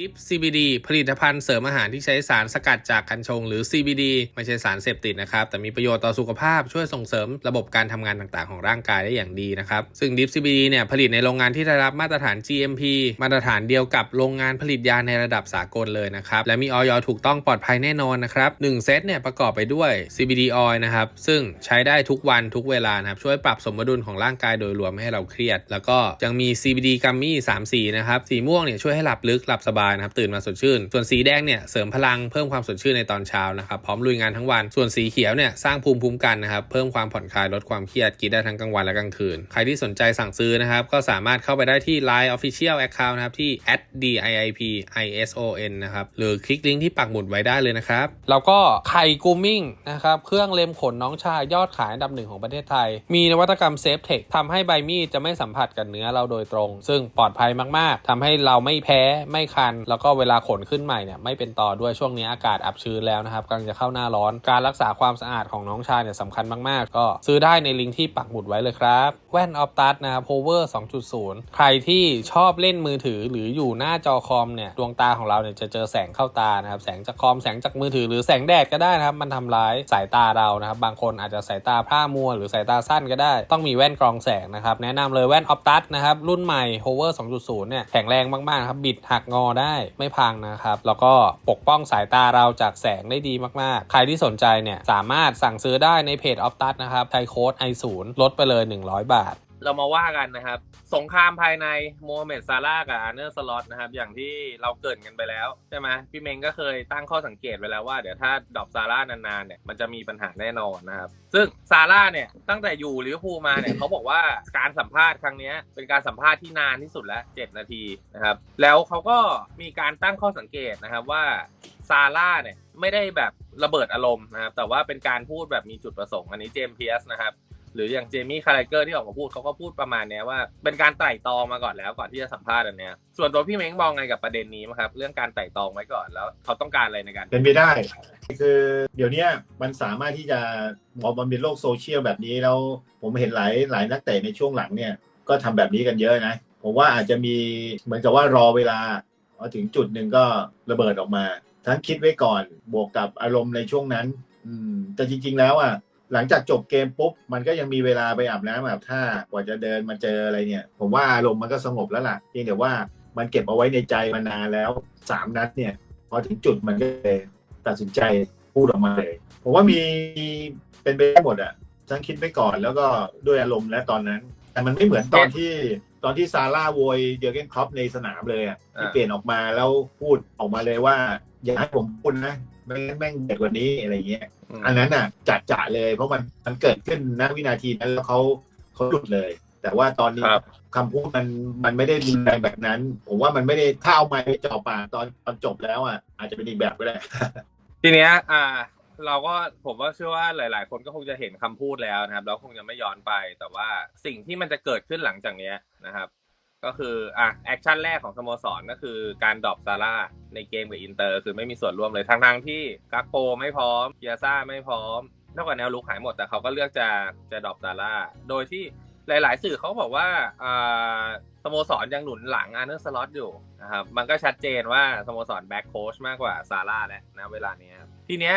ดิฟ CBD ผลิตภัณฑ์เสริมอาหารที่ใช้สารสกัดจากกัญชง หรือ CBD ไม่ใช่สารเสพติดนะครับ แต่มีประโยชน์ต่อสุขภาพช่วยส่งเสริมระบบการทำงานต่างๆ ของร่างกายได้อย่างดีนะครับ ซึ่งดิฟ CBD เนี่ยผลิตในโรงงานที่ได้รับมาตรฐาน GMP มาตรฐานเดียวกับโรงงานผลิตยาในระดับสากลเลยนะครับ และมีออยถูกต้องปลอดภัยแน่นอนนะครับ1เซตเนี่ยประกอบไปด้วย CBD oil นะครับซึ่งใช้ได้ทุกวันทุกเวลานะครับช่วยปรับสมดุลของร่างกายโดยรวมไม่ให้เราเครียด แล้วก็ยังมี CBD กัมมี่3สีนะครับสีม่วงเนี่ยช่วยให้หลับลึกหลับสบายนะครับตื่นมาสดชื่น ส่วนสีแดงเนี่ยเสริมพลังเพิ่มความสดชื่นในตอนเช้านะครับพร้อมลุยงานทั้งวัน ส่วนสีเขียวเนี่ยสร้างภูมิคุ้มกันนะครับเพิ่มความผ่อนคลายลดความเครียดกินได้ทั้งกลางวันและกลางคืน ใครที่สนใจสั่งซื้อนะครับก็สามารถเข้าไปได้ที่ Line Official Account นะครับที่ @diipison นะครับหรือคลิกลิงก์ที่ปักหมุดไว้ได้เลยนะครับแล้วก็ไข่กูมิ่งนะครับเครื่องเล็มขนน้องชายยอดขายอันดับหนึ่งของประเทศไทย มีนวัตกรรมเซฟเทคทำให้ใบมีดจะไม่สัมผัสกับเนื้อเราโดยตรง ซึ่งปลอดภัยมากๆทำให้เราไม่แพ้ไม่คันแล้วก็เวลาขนขึ้นใหม่เนี่ยไม่เป็นต่อด้วยช่วงนี้อากาศอับชื้นแล้วนะครับกำลังจะเข้าหน้าร้อน การรักษาความสะอาดของน้องชายเนี่ยสำคัญมากๆ ก็ซื้อได้ในลิงก์ที่ปักหมุดไว้เลยครับแว่นออฟตัสนะครับ Power 2.0 ใครที่ชอบเล่นมือถือหรืออยู่หน้าจอคอมเนี่ยดวงตาของเราเนี่ยจะเจอแสงเข้าตานะครับแสงจากคอมแสงจากมือถือหรือแสงแดดก็ได้นะครับมันทำร้ายสายตาเรานะครับบางคนอาจจะสายตาพร่ามัว หรือสายตาสั้นก็ได้ ต้องมีแว่นกรองแสงนะครับแนะนำเลยแว่นออฟตัสนะครับรุ่นใหม่ Power 2.0 เนี่ยแข็งแรงมากๆครับบิดหักงอได้ไม่พังนะครับ แล้วก็ปกป้องสายตาเราจากแสงได้ดีมาก ๆ ใครที่สนใจเนี่ยสามารถสั่งซื้อได้ในเพจออฟตัสนะครับไทยโค้ดไอศูนย์ลดไปเลย 100 บาท เรามาว่ากันนะครับ สงครามภายในโมฮัมเหม็ดซาร่ากับอาร์เนอร์สล็อตนะครับ อย่างที่เราเกริดกันไปแล้ว ใช่ไหมพี่เมงก็เคยตั้งข้อสังเกตไว้แล้วว่าเดี๋ยวถ้าดรอปซาร่านานๆเนี่ยมันจะมีปัญหาแน่นอนนะครับ ซึ่งซาร่าเนี่ยตั้งแต่อยู่ลิเวอร์พูลมาเนี่ยเขาบอกว่าการสัมภาษณ์ครั้งนี้เป็นการสัมภาษณ์ที่นานที่สุดแล้ว 7 นาทีนะครับ แล้วเขาก็มีการตั้งข้อสังเกตนะครับว่าซาร่าเนี่ยไม่ได้แบบระเบิดอารมณ์นะครับแต่ว่าเป็นการพูดแบบมีจุดประสงค์อันนี้เจมส์เพียสนะครับ หรืออย่างเจมี่คาร์ไลเกอร์ที่ออกมาพูดเขาก็พูดประมาณเนี้ยว่าเป็นการไต่ตองมาก่อนแล้วก่อนที่จะสัมภาษณ์อันเนี้ยส่วนตัวพี่เม้งมองไงกับประเด็นนี้มั้งครับ เรื่องการไต่ตองไว้ก่อนแล้วเขาต้องการอะไรในการเป็นไปได้ คือเดี๋ยวนี้มันสามารถที่จะพอมันเป็นโลกโซเชียลแบบนี้แล้วผมเห็นหลายหลายนักเตะในช่วงหลังเนี่ยก็ทำแบบนี้กันเยอะนะ ผมว่าอาจจะมีเหมือนกับว่ารอเวลาพอถึงจุดหนึ่งก็ระเบิดออกมา ทั้งคิดไว้ก่อนบวกกับอารมณ์ในช่วงนั้น อืมแต่จริง ๆ แล้วอะ หลังจากจบเกมปุ๊บ มันก็ยังมีเวลาไปอาบน้ำอาบท่ากว่าจะเดินมาเจออะไรเนี่ย ผมว่าอารมณ์มันก็สงบแล้วล่ะเพียงแต่ว่ามันเก็บเอาไว้ในใจมานานแล้วสามนัดเนี่ย พอถึงจุดมันก็เลยตัดสินใจพูดออกมาเลย ผมว่ามีเป็นไปได้หมดอะทั้งคิดไปก่อนแล้วก็ด้วยอารมณ์และตอนนั้น แต่มันไม่เหมือนตอนที่ตอนที่ซาร่าโวยเดอร์เกนครอปในสนามเลยอะที่เปลี่ยนออกมาแล้วพูดออกมาเลยว่า อย่าให้ผมพูดนะ ไม่งั้นแม่งเด็ดกว่านี้อะไรเงี้ย อันนั้นอะจัดจ่าเลย เพราะมันมันเกิดขึ้นณวินาทีนั้นแล้วเขาเขาหลุดเลย แต่ว่าตอนนี้ครับคำพูดมันมันไม่ได้รุนแรงแบบนั้น ผมว่ามันไม่ได้ถ้าเอาไม้ไปจ่อปากตอนตอนจบแล้วอะอาจจะเป็นอีกแบบก็ได้ ทีเนี้ยอ่า เราก็ผมว่าเชื่อว่าหลาย ๆ คนก็คงจะเห็นคำพูดแล้วนะครับ แล้วคงจะไม่ย้อนไป แต่ว่าสิ่งที่มันจะเกิดขึ้นหลังจากเนี้ยนะครับ ก็คืออะแอคชั่นแรกของสโมสรก็คือการดรอปซาร่าในเกมกับอินเตอร์ คือไม่มีส่วนร่วมเลยทั้งๆที่กักโปไม่พร้อมเคียซ่าไม่พร้อมนอกจากแนวลุกหายหมดแต่เขาก็เลือกจะจะดรอปซาร่าโดยที่หลาย ๆ สื่อเขาบอกว่าอ่าสโมสรยังหนุนหลังอาร์เนอร์สล็อตอยู่นะครับมันก็ชัดเจนว่าสโมสรแบ็คโคชมากกว่าซาร่าแล้วนะเวลาเนี้ยทีเนี้ย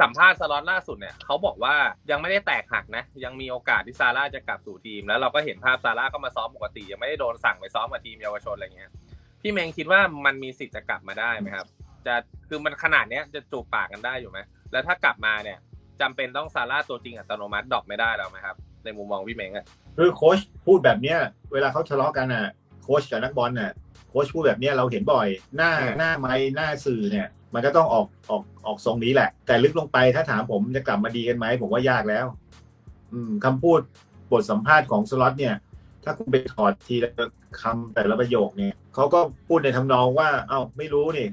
สัมภาษณ์สล็อตล่าสุดเนี่ยเขาบอกว่ายังไม่ได้แตกหักนะ ยังมีโอกาสที่ซาร่าจะกลับสู่ทีม แล้วเราก็เห็นภาพซาร่าก็มาซ้อมปกติ ยังไม่ได้โดนสั่งไปซ้อมกับทีมเยาวชนอะไรเงี้ยพี่เมงคิดว่ามันมีสิทธิ์จะกลับมาได้ไหมครับ จะคือมันขนาดเนี้ยจะจูบปากกันได้อยู่ไหมแล้วถ้ากลับมาเนี่ยจำเป็นต้องซาร่าตัวจริงอัตโนมัติดรอปไม่ได้แล้วไหมครับ ในมุมมองพี่เมงอะคือโค้ชพูดแบบเนี้ยเวลาเขาทะเลาะกันอะโค้ชกับนักบอลน่ะโค้ชพูดแบบเนี้ยเราเห็นบ่อย หน้าหน้าไม้หน้าสื่อเนี่ย มันก็ต้องออกออกออกทรงนี้แหละ แต่ลึกลงไปถ้าถามผมจะกลับมาดีกันไหมผมว่ายากแล้ว อืมคำพูดบทสัมภาษณ์ของสล็อตเนี่ย ถ้าคุณไปถอดทีละคำแต่ละประโยคเนี่ยเขาก็พูดในทำนองว่า เอ้าไม่รู้นี่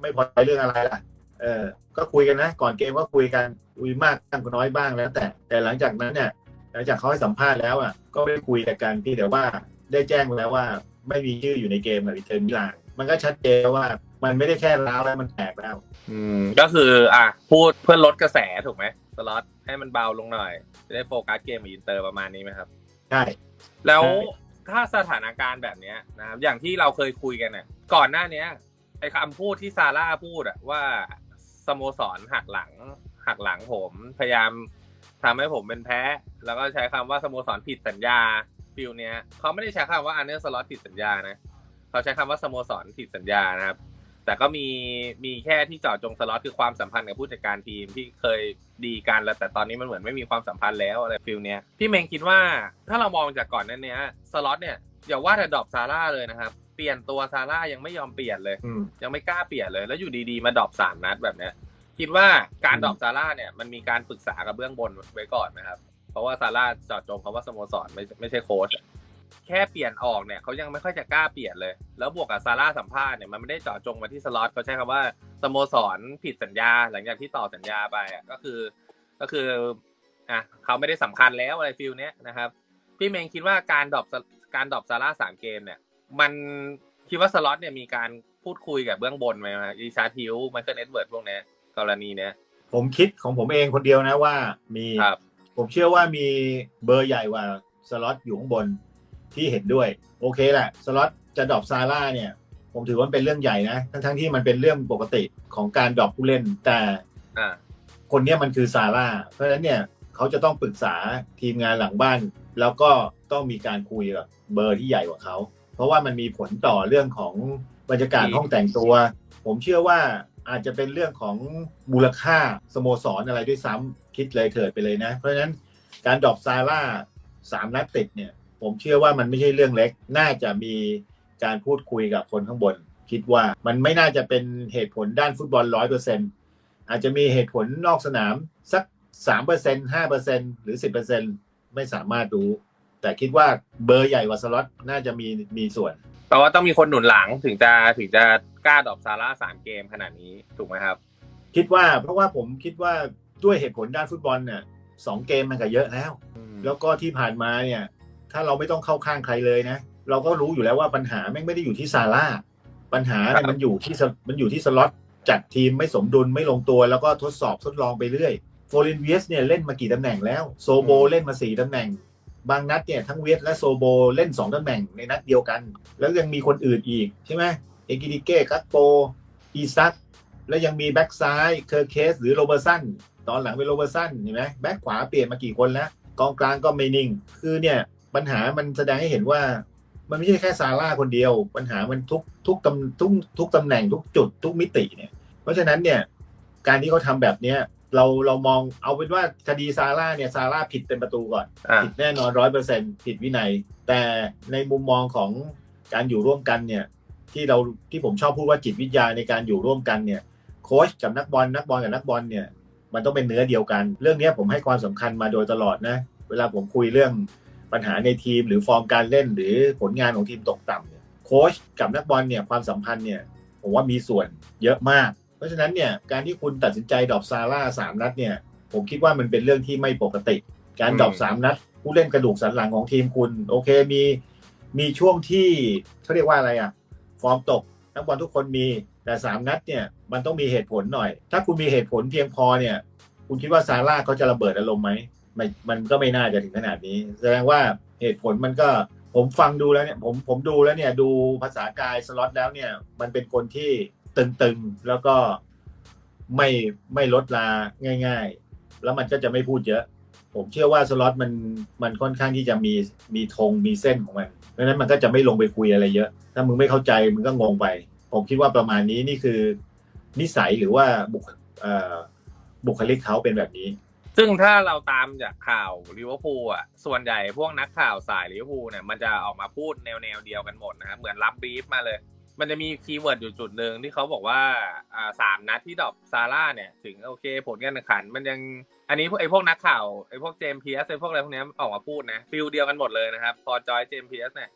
ไม่พอใจเรื่องอะไรล่ะ เออ ก็คุยกันนะ ก่อนเกมก็คุยกันคุยมากบ้างน้อยบ้างแล้ว แต่แต่หลังจากนั้นเนี่ยหลังจากเขาให้สัมภาษณ์แล้วอะก็ไม่ได้คุยกันที่แต่ว่าได้แจ้งแล้วว่า ไม่มีชื่ออยู่ในเกมกับอินเตอร์มิลานมันก็ชัดเจนว่า มันไม่ได้แค่ร้าวแล้วมันแตกแล้ว อืมก็คือ อะพูดเพื่อลดกระแสถูกไหมสล็อตให้มันเบาลงหน่อย จะได้โฟกัสเกมกับอินเตอร์ประมาณนี้ไหมครับ ใช่ แล้วใช่ถ้าสถานการณ์แบบเนี้ยนะครับอย่างที่เราเคยคุยกันเนี่ยก่อนหน้าเนี้ยไอ้คำพูดที่ซาร่าพูดอะว่าสโมสรหักหลัง หักหลังผมพยายามทำให้ผมเป็นแพ้ แล้วก็ใช้คำว่าสโมสรผิดสัญญาฟิลเนี้ยเขาไม่ได้ใช้คำว่าอันเนอร์สล็อตผิดสัญญานะเขาใช้คำว่าสโมสรผิดสัญญานะครับ แต่ก็มีมีแค่ที่เจาะจงสล็อตคือความสัมพันธ์กับผู้จัดการทีมที่เคยดีกันแล้วแต่ตอนนี้มันเหมือนไม่มีความสัมพันธ์แล้วอะไรฟิลเนี้ยพี่เมงคิดว่าถ้าเรามองจากก่อนนั้นเนี้ยสล็อตเนี่ยอย่าว่าแต่ดรอปซาร่าเลยนะครับเปลี่ยนตัวซาร่ายังไม่ยอมเปลี่ยนเลยอืมยังไม่กล้าเปลี่ยนเลย แล้วอยู่ดีๆ มาดรอปสามนัดแบบเนี้ยคิดว่าการอืมดรอปซาร่าเนี่ยมันมีการปรึกษากับเบื้องบนไว้ก่อนนะครับ เพราะว่าซาร่าเจอดจงคำว่าสโมสรไม่ไม่ใช่โค้ชอะ แค่เปลี่ยนออกเนี่ยเขายังไม่ค่อยจะกล้าเปลี่ยนเลย แล้วบวกกับซาร่าสัมภาษณ์เนี่ยมันไม่ได้เจาะจงมาที่สล็อตเขาใช้คำว่าสโมสรผิดสัญญา หลังจากที่ต่อสัญญาไปอะก็คือ ก็คืออะเขาไม่ได้สำคัญแล้วอะไรฟิลเนี้ยนะครับ พี่เมงคิดว่าการดรอปการดรอปซาร่าสามเกมเนี่ย มันคิดว่าสล็อตเนี่ยมีการพูดคุยกับเบื้องบนไหมครับอีชาร์ทิวไมเคิลเอ็ดเวิร์ดพวกเนี้ยกรณีเนี้ยผมคิดของผมเองคนเดียวนะว่ามีครับผมเชื่อว่ามีเบอร์ใหญ่กว่าสล็อตอยู่ข้างบน ที่เห็นด้วย โอเคแหละสล็อตจะดรอปซาร่าเนี่ย ผมถือว่าเป็นเรื่องใหญ่นะ ทั้งๆที่มันเป็นเรื่องปกติของการดรอปผู้เล่น แต่อ่าคนเนี้ยมันคือซาร่าเพราะฉะนั้นเนี่ยเขาจะต้องปรึกษาทีมงานหลังบ้าน แล้วก็ต้องมีการคุยกับเบอร์ที่ใหญ่กว่าเขา เพราะว่ามันมีผลต่อเรื่องของบรรยากาศอืมห้องแต่งตัว ผมเชื่อว่าอาจจะเป็นเรื่องของมูลค่าสโมสรอะไรด้วยซ้ำคิดเลยเถิดไปเลยนะ เพราะฉะนั้นการดรอปซาร่าสามนัดติดเนี่ย ผมเชื่อว่ามันไม่ใช่เรื่องเล็ก น่าจะมีการพูดคุยกับคนข้างบน คิดว่ามันไม่น่าจะเป็นเหตุผลด้านฟุตบอลร้อยเปอร์เซ็นอาจจะมีเหตุผลนอกสนามสักสามเปอร์เซ็นห้าเปอร์เซ็นหรือสิบเปอร์เซ็นไม่สามารถรู้ แต่คิดว่าเบอร์ใหญ่กว่าสล็อตน่าจะมีมีส่วนแปลว่าต้องมีคนหนุนหลังถึงจะถึงจะกล้าดรอปซาร่าสามเกมขนาดนี้ถูกไหมครับ คิดว่าเพราะว่าผมคิดว่าด้วยเหตุผลด้านฟุตบอลเนี่ยสองเกมมันก็เยอะแล้ว แล้วก็ที่ผ่านมาเนี่ย ถ้าเราไม่ต้องเข้าข้างใครเลยนะ เราก็รู้อยู่แล้วว่าปัญหาแม่งไม่ได้อยู่ที่ซาร่าปัญหาเนี่ยครับมันอยู่ที่สมันอยู่ที่สล็อตจัดทีมไม่สมดุลไม่ลงตัวแล้วก็ทดสอบทดลองไปเรื่อยโฟลินเวียสเนี่ยเล่นมากี่ตำแหน่งแล้วโซโบเล่นมาสี่ตำแหน่ง บางนัดเนี่ยทั้งเวียสและโซโบเล่นสองตำแหน่งในนัดเดียวกัน แล้วยังมีคนอื่นอีกใช่ไหมเอกิดิเก้กัตโปอีซักแล้วยังมีแบ็กซ้ายเคอร์เคสหรือโรเบอร์สันตอนหลังเป็นโรเบอร์สันเห็นไหมแบ็กขวาเปลี่ยนมากี่คนแล้วกองกลางก็ไม่นิ่ง คือเนี่ย ปัญหามันแสดงให้เห็นว่า มันไม่ใช่แค่ซาร่าคนเดียว ปัญหามันทุกทุกตำทุกทุกตำแหน่งทุกจุดทุกมิติเนี่ย เพราะฉะนั้นเนี่ย การที่เขาทำแบบเนี้ยเราเรามองเอาเป็นว่าคดีซาร่าเนี่ยซาร่าผิดเต็มประตูก่อนอ่าผิดแน่นอนร้อยเปอร์เซ็นผิดวินัย แต่ในมุมมองของการอยู่ร่วมกันเนี่ย ที่เราที่ผมชอบพูดว่าจิตวิทยาในการอยู่ร่วมกันเนี่ย โค้ชกับนักบอลนักบอลกับนักบอลเนี่ย มันต้องเป็นเนื้อเดียวกัน เรื่องเนี้ยผมให้ความสำคัญมาโดยตลอดนะ เวลาผมคุยเรื่อง ปัญหาในทีมหรือฟอร์มการเล่นหรือผลงานของทีมตกต่ำเนี่ยโค้ชกับนักบอลเนี่ยความสัมพันธ์เนี่ยผมว่ามีส่วนเยอะมาก เพราะฉะนั้นเนี่ยการที่คุณตัดสินใจดรอปซาร่าสามนัดเนี่ยผมคิดว่ามันเป็นเรื่องที่ไม่ปกติ การดรอปสามนัด ผู้เล่นกระดูกสันหลังของทีมคุณ โอเคมีมีช่วงที่เขาเรียกว่าอะไรอะฟอร์มตกนักบอลทุกคนมีแต่สามนัดเนี่ยมันต้องมีเหตุผลหน่อย ถ้าคุณมีเหตุผลเพียงพอเนี่ยคุณคิดว่าซาร่าเขาจะระเบิดอารมณ์ไหม ไม่มันก็ไม่น่าจะถึงขนาดนี้ แสดงว่าเหตุผลมันก็ผมฟังดูแล้วเนี่ยผมผมดูแล้วเนี่ยดูภาษากายสล็อตแล้วเนี่ย มันเป็นคนที่ตึงๆ แล้วก็ไม่ไม่ลดลาง่าย ๆ แล้วมันก็จะไม่พูดเยอะ ผมเชื่อว่าสล็อตมันมันค่อนข้างที่จะมีมีธงมีเส้นของมันเพราะฉะนั้นมันก็จะไม่ลงไปคุยอะไรเยอะ ถ้ามึงไม่เข้าใจมึงก็งงไป ผมคิดว่าประมาณนี้นี่คือ นิสัยหรือว่าบุคบุคลิกเขาเป็นแบบนี้ ซึ่งถ้าเราตามจากข่าวลิเวอร์พูลอะส่วนใหญ่พวกนักข่าวสายลิเวอร์พูลเนี่ยมันจะออกมาพูดแนวแนวๆเดียวกันหมดนะครับเหมือนรับบรีฟมาเลย มันจะมีคีย์เวิร์ดอยู่จุดหนึ่งที่เขาบอกว่าอ่าสามนัดที่ดรอปซาร่าเนี่ย ถึงโอเคผลการแข่งขัน มันยังอันนี้พวกไอ้พวกนักข่าวไอ้พวกเจมส์พีเอสไอ้พวกอะไรพวกนี้ออกมาพูดนะฟิลเดียวกันหมดเลยนะครับ พอจอยเจมส์พีเอสเนี่ย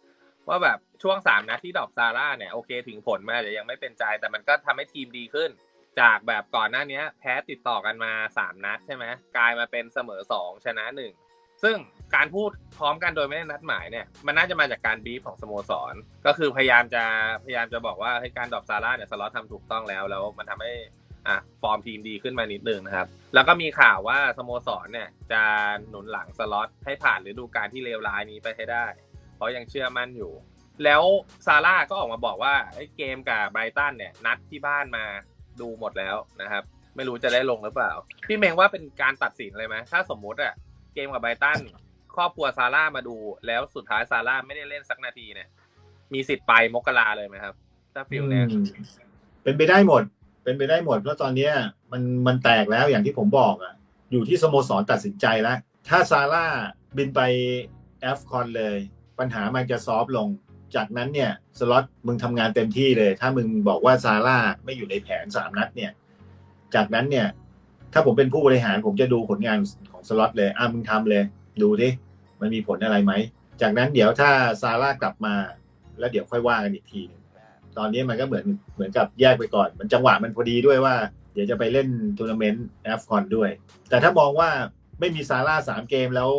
ว่าแบบช่วงสามนัดที่ดรอปซาร่าเนี่ยโอเคถึงผลมาจจะยังไม่เป็นใจแต่มันก็ทำให้ทีมดีขึ้น จากแบบก่อนหน้านี้แพ้ติดต่อกันมาสามนัดใช่ไหมกลายมาเป็นเสมอสองชนะหนึ่งซึ่งการพูดพร้อมกันโดยไม่ได้นัดหมายเนี่ยมันน่าจะมาจากการบีฟของสโมสร ก็คือพยายามจะพยายามจะบอกว่าให้การดรอปซาร่าเนี่ยสล็อตทำถูกต้องแล้วแล้วมันทำให้อะฟอร์มทีมดีขึ้นมานิดนึงนะครับ แล้วก็มีข่าวว่าสโมสรเนี่ยจะหนุนหลังสล็อตให้ผ่านฤดูกาลที่เลวร้ายนี้ไปให้ได้ เพราะยังเชื่อมั่นอยู่ แล้วซาร่าก็ออกมาบอกว่าเกมกับไบรตันเนี่ยนัดที่บ้านมา ดูหมดแล้วนะครับ ไม่รู้จะได้ลงหรือเปล่า พี่เมงว่าเป็นการตัดสินเลยไหมถ้าสมมุติอะเกมกับไบรตันครอบครัวซาร่ามาดู แล้วสุดท้ายซาร่าไม่ได้เล่นสักนาทีเนี่ย มีสิทธิ์ไปมกราเลยไหมครับ ถ้าฟิลเนี่ยเป็นไปได้หมด เป็นไปได้หมดเพราะตอนเนี้ยมันมันแตกแล้วอย่างที่ผมบอกอะอยู่ที่สโมสรตัดสินใจแล้ว ถ้าซาร่าบินไปแอฟคอนเลย ปัญหามันจะซอฟต์ลง จากนั้นเนี่ยสล็อตมึงทำงานเต็มที่เลย ถ้ามึงบอกว่าซาร่าไม่อยู่ในแผนสามนัดเนี่ย จากนั้นเนี่ย ถ้าผมเป็นผู้บริหารผมจะดูผลงานของสล็อตเลยอะมึงทำเลย ดูดิมันมีผลอะไรไหมจากนั้นเดี๋ยวถ้าซาร่ากลับมา แล้วเดี๋ยวค่อยว่ากันอีกทีนึงตอนนี้มันก็เหมือนเหมือนกับแยกไปก่อน มันจังหวะมันพอดีด้วยว่า เดี๋ยวจะไปเล่นทัวร์นาเมนต์แอฟคอนด้วย แต่ถ้ามองว่า ไม่มีซาร่าสามเกมแล้ว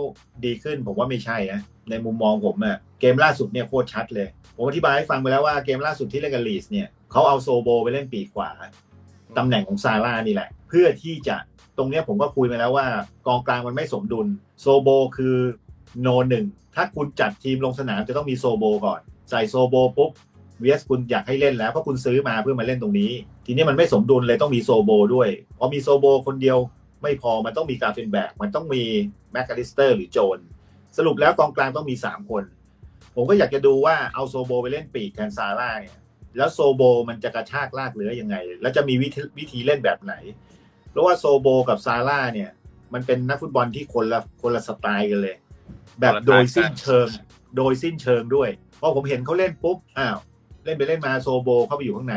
ดีขึ้นผมว่าไม่ใช่นะในมุมมองผมอะเกมล่าสุดเนี่ยโคตรชัดเลย ผมอธิบายให้ฟังไปแล้วว่าเกมล่าสุดที่เล่นกับลีสเนี่ยเขาเอาโซโบไปเล่นปีกขวาตำแหน่งของซาร่านี่แหละ เพื่อที่จะตรงเนี้ยผมก็คุยมาแล้วว่ากองกลางมันไม่สมดุลโซโบคือโนหนึ่งถ้าคุณจัดทีมลงสนามจะต้องมีโซโบก่อน ใส่โซโบปุ๊บเวสคุณอยากให้เล่นแล้วเพราะคุณซื้อมาเพื่อมาเล่นตรงนี้ ทีนี้มันไม่สมดุลเลยต้องมีโซโบด้วยพอมีโซโบคนเดียว ไม่พอมันต้องมีกาเฟนแบกมันต้องมีแมคคาลิสเตอร์หรือโจน สรุปแล้วกองกลางต้องมี 3 คน ผมก็อยากจะดูว่าเอาโซโบไปเล่นปีกแทนซาร่าเนี่ยแล้วโซโบมันจะกระชากลากเรือยังไง แล้วจะมีวิธีวิธีเล่นแบบไหน เพราะว่าโซโบกับซาร่าเนี่ย มันเป็นนักฟุตบอลที่คนละคนละสไตล์กันเลย แบบโดยสิ้นเชิง โดยสิ้นเชิงด้วยพอผมเห็นเขาเล่นปุ๊บอ้าวเล่นไปเล่นมาโซโบเข้าไปอยู่ข้างใน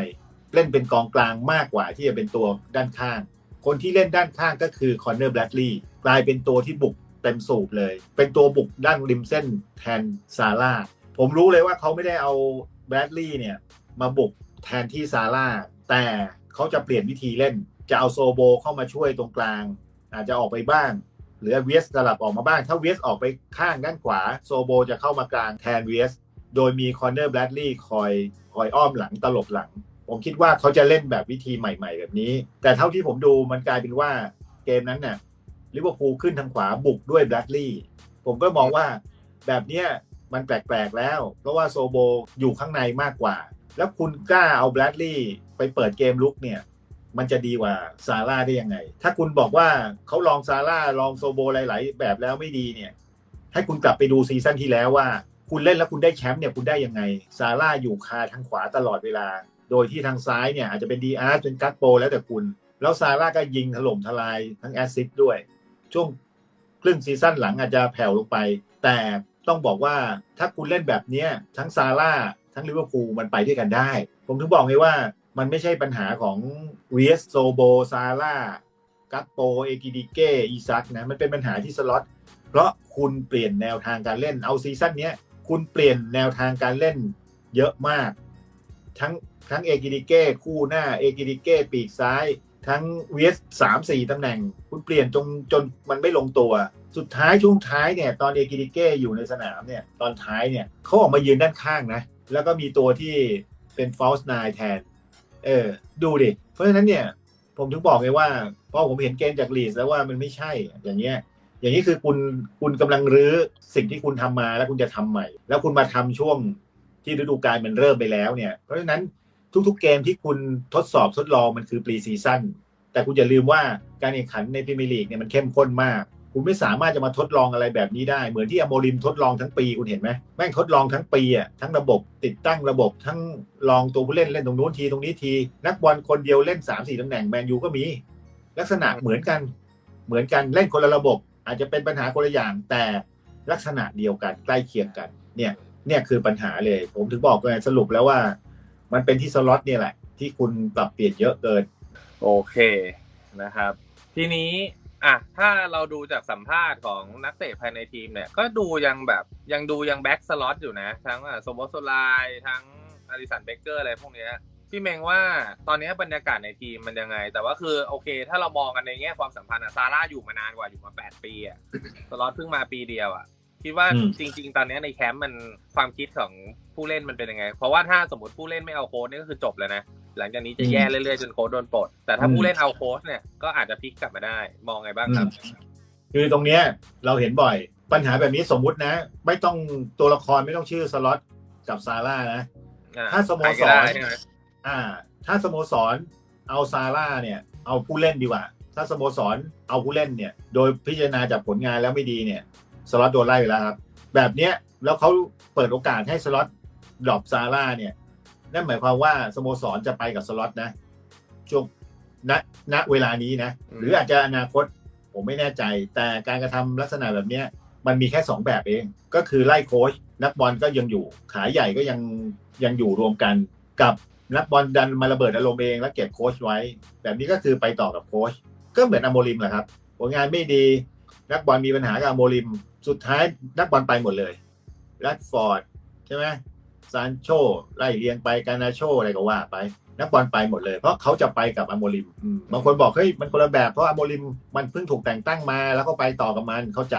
เล่นเป็นกองกลางมากกว่าที่จะเป็นตัวด้านข้าง คนที่เล่นด้านข้างก็คือคอนเนอร์แบล็กลีย์กลายเป็นตัวที่บุกเต็มสูบเลย เป็นตัวบุกด้านริมเส้นแทนซาร่าผมรู้เลยว่าเขาไม่ได้เอาแบล็กลีย์เนี่ยมาบุกแทนที่ซาร่าแต่เขาจะเปลี่ยนวิธีเล่น จะเอาโซโบเข้ามาช่วยตรงกลาง อาจจะออกไปบ้าง หรือเวสสลับออกมาบ้าง ถ้าเวสออกไปข้างด้านขวาโซโบจะเข้ามากลางแทนเวสโดยมีคอนเนอร์แบล็ดลีย์คอยคอยอ้อมหลังตลบหลัง ผมคิดว่าเขาจะเล่นแบบวิธีใหม่ ๆ แบบนี้ แต่เท่าที่ผมดูมันกลายเป็นว่าเกมนั้นเนี่ยลิเวอร์พูลขึ้นทางขวาบุกด้วยแบล็ดลีย์ผมก็มองว่าแบบเนี้ยมันแปลกๆแล้ว เพราะว่าโซโบอยู่ข้างในมากกว่า แล้วคุณกล้าเอาแบล็ดลีย์ไปเปิดเกมลุกเนี่ย มันจะดีกว่าซาร่าได้ยังไง ถ้าคุณบอกว่าเขาลองซาร่าลองโซโบหลาย ๆ แบบแล้วไม่ดีเนี่ย ให้คุณกลับไปดูซีซั่นที่แล้วว่า คุณเล่นแล้วคุณได้แชมป์เนี่ยคุณได้ยังไงซาร่าอยู่คาทางขวาตลอดเวลา โดยที่ทางซ้ายเนี่ยอาจจะเป็นดีอาร์เป็นกัตโปแล้วแต่คุณ แล้วซาร่าก็ยิงถล่มทลายทั้งแอสซิสต์ด้วย ช่วงครึ่งซีซั่นหลังอาจจะแผ่วลงไป แต่ต้องบอกว่าถ้าคุณเล่นแบบเนี้ยทั้งซาร่าทั้งลิเวอร์พูลมันไปด้วยกันได้ ผมถึงบอกไงว่ามันไม่ใช่ปัญหาของเวสโซโบซาร่ากัตโปเอกิดิเกอีซักนะมันเป็นปัญหาที่สล็อตเพราะคุณเปลี่ยนแนวทางการเล่นเอาซีซั่นเนี้ยคุณเปลี่ยนแนวทางการเล่นเยอะมาก ทั้ง ทั้งเอกิดิเก้คู่หน้าเอกิดิเก้ปีกซ้าย ทั้งเวสสามสี่ตำแหน่ง คุณเปลี่ยนจนจนมันไม่ลงตัว สุดท้ายช่วงท้ายเนี่ย ตอนเอกิดิเก้อยู่ในสนามเนี่ย ตอนท้ายเนี่ยเขาออกมายืนด้านข้างนะ แล้วก็มีตัวที่เป็นฟอลส์นายแทน เออ ดูดิ เพราะฉะนั้นเนี่ย ผมถึงบอกไงว่าพอผมเห็นเกมจากลีสแล้วว่ามันไม่ใช่อย่างเงี้ยอย่างนี้คือคุณคุณกำลังรื้อสิ่งที่คุณทำมาแล้วคุณจะทำใหม่ แล้วคุณมาทำช่วงที่ฤดูกาลมันเริ่มไปแล้วเนี่ย เพราะฉะนั้น ทุกๆเกมที่คุณทดสอบทดลองมันคือปรีซีซั่นแต่คุณอย่าลืมว่าการแข่งขันในพรีเมียร์ลีกเนี่ยมันเข้มข้นมาก คุณไม่สามารถจะมาทดลองอะไรแบบนี้ได้ เหมือนที่อโมริมทดลองทั้งปีคุณเห็นไหมแม่งทดลองทั้งปีอะทั้งระบบติดตั้งระบบทั้งลองตัวผู้เล่นเล่นตรงนู้นทีตรงนี้ที นักบอลคนเดียวเล่น 3 4ตำแหน่งแมนยูก็มี ลักษณะเหมือนกัน เหมือนกันเล่นคนละระบบ อาจจะเป็นปัญหาคนละอย่างแต่ลักษณะเดียวกันใกล้เคียงกันเนี่ยเนี่ยคือปัญหาเลย ผมถึงบอกเลยสรุปแล้วว่า มันเป็นที่สล็อตเนี่ยแหละ ที่คุณปรับเปลี่ยนเยอะเกิน โอเคนะครับ ทีนี้อะถ้าเราดูจากสัมภาษณ์ของนักเตะภายในทีมเนี่ย ก็ดูยังแบบยังดูยังแบ็กสล็อตอยู่นะ ทั้งอะโซโบโซไลทั้งอาริสันเบเกอร์อะไรพวกเนี้ยพี่เมงว่าตอนนี้บรรยากาศในทีมมันยังไง แต่ว่าคือโอเค ถ้าเรามองกันในแง่ความสัมพันธ์อะซาร่าอยู่มานานกว่าอยู่มา 8 ปีอะสล็อตเพิ่งมาปีเดียวอะ คิดว่าอืมจริง ๆ ตอนนี้ในแคมป์มันความคิดของผู้เล่นมันเป็นยังไง เพราะว่าถ้าสมมติผู้เล่นไม่เอาโค้ชนี่ก็คือจบเลยนะ หลังจากนี้จะแย่เรื่อยๆจนโค้ชโดนปลด แต่ถ้าผู้เล่นเอาโค้ชเนี่ยก็อาจจะพลิกกลับมาได้ มองไงบ้างครับ คือตรงเนี้ยเราเห็นบ่อยปัญหาแบบนี้สมมุตินะ ไม่ต้องตัวละครไม่ต้องชื่อสล็อตกับซาร่านะอ่ถ้าสโมสรใคก็ได้ใช่ไหมอ่า ถ้าสโมสรเอาซาร่าเนี่ย เอาผู้เล่นดีกว่า ถ้าสโมสรเอาผู้เล่นเนี่ย โดยพิจารณาจากผลงานแล้วไม่ดีเนี่ย สล็อตโดนไล่ไปแล้วครับ แบบเนี้ยแล้วเขาเปิดโอกาสให้สล็อตดรอปซาร่าเนี่ย นั่นหมายความว่าสโมสรจะไปกับสล็อตนะช่วงณณเวลานี้นะ หรืออาจจะอนาคตผมไม่แน่ใจ แต่การกระทำลักษณะแบบเนี้ยมันมีแค่สองแบบเอง ก็คือไล่โค้ชนักบอลก็ยังอยู่ ขาใหญ่ก็ยังยังอยู่รวมกันกับนักบอลดันมาระเบิดอารมณ์เองแล้วเก็บโค้ชไว้ แบบนี้ก็คือไปต่อกับโค้ชก็เหมือนอโมริมแหละครับ ผลงานไม่ดี นักบอลมีปัญหากับอโมริม สุดท้ายนักบอลไปหมดเลยแรดฟอร์ดใช่ไหมซานโชไล่เรียงไปกานาโชอะไรก็ว่าไป นักบอลไปหมดเลย เพราะเขาจะไปกับอโมริมอืมบางคนบอกเฮ้ยมันคนละแบบเพราะอโมริมมันเพิ่งถูกแต่งตั้งมา แล้วก็ไปต่อกับมันเข้าใจ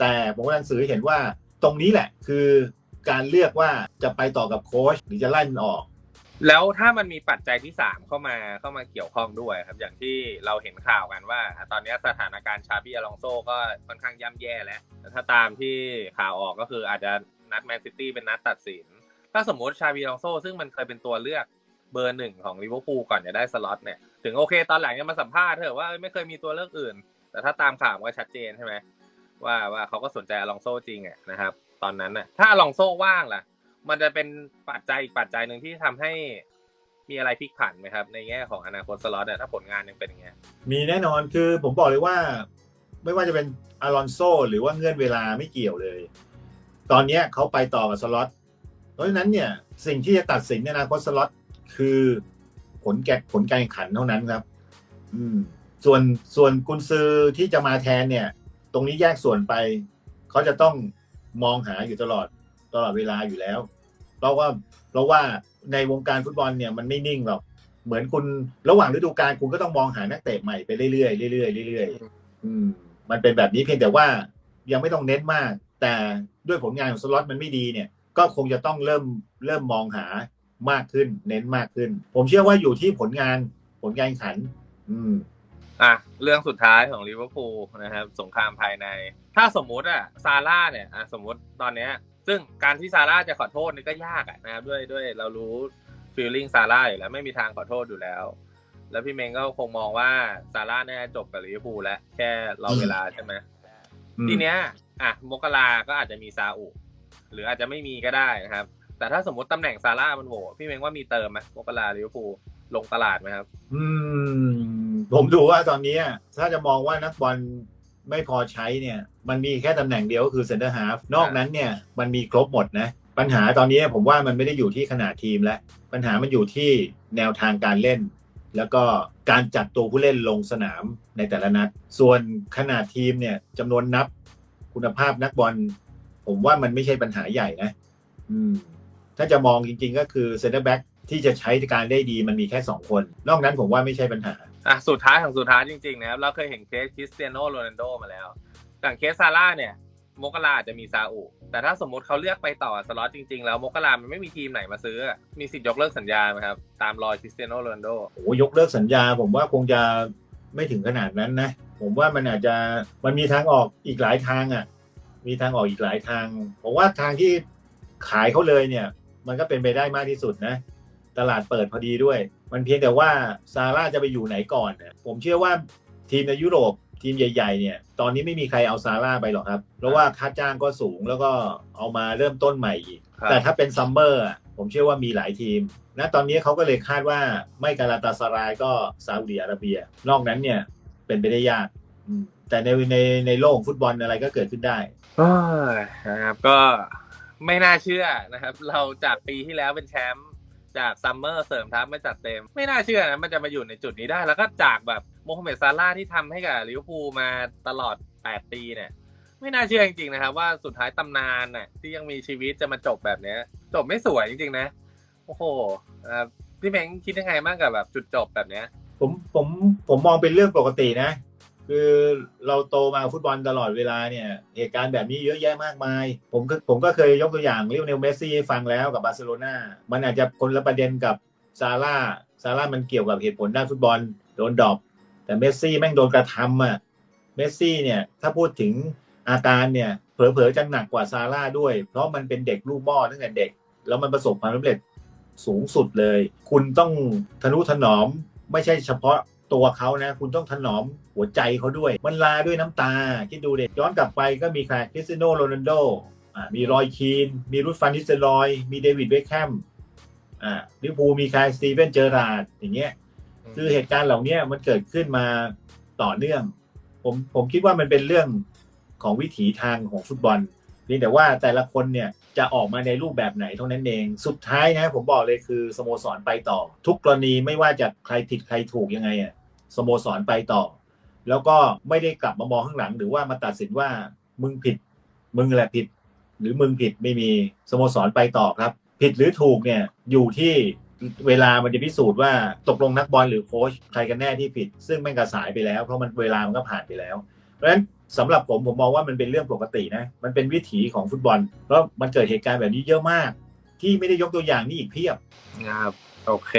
แต่ผมกำลังสื่อให้เห็นว่าตรงนี้แหละคือการเลือกว่าจะไปต่อกับโค้ชหรือจะไล่มันออก แล้วถ้ามันมีปัจจัยที่สามเข้ามาเข้ามาเกี่ยวข้องด้วยครับ อย่างที่เราเห็นข่าวกันว่า ตอนนี้สถานการณ์ชาบี้อลองโซก็ค่อนข้างย่ำแย่แล้วถ้าตามที่ข่าวออกก็คืออาจจะนัดแมนซิตี้เป็นนัดตัดสิน ถ้าสมมติชาบีอลองโซซึ่งมันเคยเป็นตัวเลือกเบอร์หนึ่งของลิเวอร์พูลก่อนจะได้สล็อตเนี่ยถึงโอเคตอนหลังยังมาสัมภาษณ์เถอะว่าไม่เคยมีตัวเลือกอื่น แต่ถ้าตามข่าวมันก็ชัดเจนใช่ไหมว่าว่าเขาก็สนใจอลองโซจริงอะนะครับ ตอนนั้นน่ะถ้าอลองโซว่างล่ะ มันจะเป็นปัจจัยอีกปัจจัยหนึ่งที่ทำให้มีอะไรพลิกผันไหมครับ ในแง่ของอนาคตสล็อตเนี่ยถ้าผลงานยังเป็นอย่างเงี้ยมีแน่นอนคือผมบอกเลยว่า ไม่ว่าจะเป็นอารอนโซหรือว่าเงื่อนเวลาไม่เกี่ยวเลย ตอนเนี้ยเขาไปต่อกับสล็อตเพราะฉะนั้นเนี่ยสิ่งที่จะตัดสินในอนาคตสล็อตคือผลแกะผลการแข่งขันเท่านั้นครับ อืม ส่วนส่วนกุนซือที่จะมาแทนเนี่ย ตรงนี้แยกส่วนไป เขาจะต้องมองหาอยู่ตลอด ตลอดเวลาอยู่แล้ว เพราะว่าเพราะว่าในวงการฟุตบอลเนี่ยมันไม่นิ่งหรอกเหมือนคุณระหว่างฤดูกาลคุณก็ต้องมองหานักเตะใหม่ไปเรื่อยๆเรื่อยๆเรื่อยๆอืม มันเป็นแบบนี้เพียงแต่ว่ายังไม่ต้องเน้นมาก แต่ด้วยผลงานของสล็อตมันไม่ดีเนี่ย ก็คงจะต้องเริ่มเริ่มมองหามากขึ้น เน้นมากขึ้น ผมเชื่อว่าอยู่ที่ผลงานผลการแข่งขัน อืม อะ เรื่องสุดท้ายของลิเวอร์พูลนะครับ สงครามภายใน ถ้าสมมุติอะซาร่าเนี่ยอะสมมติตอนเนี้ย ซึ่งการที่ซาร่าจะขอโทษนี่ก็ยากอะนะครับด้วยด้วยเรารู้ฟีลลิ่งซาร่าอยู่แล้วไม่มีทางขอโทษอยู่แล้ว แล้วพี่เมงก็คงมองว่าซาร่าเนี่ยจบกับลิเวอร์พูลแล้วแค่รอเวลาใช่ไหมอืมทีเนี้ย อะมกราก็อาจจะมีซาอุหรืออาจจะไม่มีก็ได้นะครับ แต่ถ้าสมมติตำแหน่งซาร่ามันโหวพี่เมงว่ามีเติมไหมมกราลิเวอร์พูลลงตลาดไหมครับ อืม ผมดูว่าตอนนี้ถ้าจะมองว่านักบอล ไม่พอใช้เนี่ย มันมีแค่ตำแหน่งเดียวก็คือเซนเตอร์ฮาฟนอกนั้นเนี่ยมันมีครบหมดนะ ปัญหาตอนนี้ผมว่ามันไม่ได้อยู่ที่ขนาดทีมแล้ว ปัญหามันอยู่ที่แนวทางการเล่น แล้วก็การจัดตัวผู้เล่นลงสนามในแต่ละนัด ส่วนขนาดทีมเนี่ยจำนวนนับคุณภาพนักบอล ผมว่ามันไม่ใช่ปัญหาใหญ่นะ อืม ถ้าจะมองจริงๆก็คือเซนเตอร์แบ็กที่จะใช้การได้ดีมันมีแค่2คน นอกนั้นผมว่าไม่ใช่ปัญหา อะสุดท้ายของสุดท้ายจริงๆนะครับเราเคยเห็นเคสคริสเตียโนโรนัลโดมาแล้วอย่างเคสซาร่าเนี่ยมกราอาจจะมีซาอุ แต่ถ้าสมมติเขาเลือกไปต่อสล็อตจริงๆ แล้วมกรามันไม่มีทีมไหนมาซื้อ มีสิทธิ์ยกเลิกสัญญาไหมครับ ตามรอยคริสเตียโนโรนัลโดโอ้ยกเลิกสัญญา ผมว่าคงจะไม่ถึงขนาดนั้นนะ ผมว่ามันอาจจะมันมีทางออกอีกหลายทางอะ มีทางออกอีกหลายทาง ผมว่าทางที่ขายเขาเลยเนี่ย มันก็เป็นไปได้มากที่สุดนะ ตลาดเปิดพอดีด้วย มันเพียงแต่ว่าซาร่าจะไปอยู่ไหนก่อนเนี่ยผมเชื่อว่าทีมในยุโรปทีมใหญ่ๆเนี่ย ตอนนี้ไม่มีใครเอาซาร่าไปหรอกครับ เพราะว่าค่าจ้างก็สูงแล้วก็เอามาเริ่มต้นใหม่อีก ครับ แต่ถ้าเป็นซัมเมอร์อะผมเชื่อว่ามีหลายทีม ณ ตอนนี้เขาก็เลยคาดว่าไม่กาลาตาสรายก็ซาอุดิอาระเบีย นอกนั้นเนี่ยเป็นไปได้ยากอืมแต่ในในในโลกของฟุตบอลอะไรก็เกิดขึ้นได้นะครับก็ไม่น่าเชื่อนะครับ เราจากปีที่แล้วเป็นแชมป์ จากซัมเมอร์เสริมทัพไม่จัดเต็ม ไม่น่าเชื่อนะมันจะมาอยู่ในจุดนี้ได้ แล้วก็จากแบบโมฮัมเหม็ดซาร่าที่ทำให้กับลิเวอร์พูลมาตลอด 8 ปีเนี่ย ไม่น่าเชื่อจริงๆนะครับว่าสุดท้ายตำนานน่ะที่ยังมีชีวิตจะมาจบแบบเนี้ย จบไม่สวยจริงๆ นะ โอ้โหพี่เม้งคิดยังไงบ้างกับแบบจุดจบแบบเนี้ยผมผมผมมองเป็นเรื่องปกตินะ คือเราโตมาฟุตบอลตลอดเวลาเนี่ยเหตุการณ์แบบนี้เยอะแยะมากมาย ผมก็ผมก็เคยยกตัวอย่างเลิโอเนลเมสซี่ฟังแล้วกับบาร์เซโลนามันอาจจะคนละประเด็นกับซาร่าซาร่ามันเกี่ยวกับเหตุผลด้านฟุตบอลโดนดรอปแต่เมสซี่แม่งโดนกระทำอะเมสซี่เนี่ยถ้าพูดถึงอาการเนี่ยเผลอๆจะหนักกว่าซาร่าด้วย เพราะมันเป็นเด็กลูกม้อตั้งแต่เด็ก แล้วมันประสบความสำเร็จสูงสุดเลย คุณต้องทนุถนอมไม่ใช่เฉพาะตัวเขานะ คุณต้องถนอม หัวใจเขาด้วย มันลาด้วยน้ำตา คิดดูเด็กย้อนกลับไปก็มีใครคริสเตียโนโรนัลโดอ่ามีรอยคีน มีรุดฟันนิสเตอรอย มีเดวิดเบคแฮมอ่าลิเวอร์พูลมีใครสตีเวนเจอราร์ดอย่างเงี้ยคือเหตุการณ์เหล่านี้มันเกิดขึ้นมาต่อเนื่อง ผมผมคิดว่ามันเป็นเรื่องของวิถีทางของฟุตบอลเพียงแต่ว่าแต่ละคนเนี่ยจะออกมาในรูปแบบไหนเท่านั้นเอง สุดท้ายนะผมบอกเลยคือสโมสรไปต่อ ทุกกรณีไม่ว่าจะใครผิดใครถูกยังไงอะสโมสรไปต่อ แล้วก็ไม่ได้กลับมามองข้างหลัง หรือว่ามาตัดสินว่ามึงผิด มึงแหละผิด หรือมึงผิดไม่มีสโมสรไปต่อครับ ผิดหรือถูกเนี่ยอยู่ที่เวลามันจะพิสูจน์ว่าตกลงนักบอลหรือโค้ชใครกันแน่ที่ผิด ซึ่งแม่งกระสายไปแล้วเพราะมันเวลามันก็ผ่านไปแล้ว เพราะฉะนั้นสำหรับผมผมมองว่ามันเป็นเรื่องปกตินะ มันเป็นวิถีของฟุตบอลเพราะมันเกิดเหตุการณ์แบบนี้เยอะมาก ที่ไม่ได้ยกตัวอย่างนี่อีกเพียบครับโอเค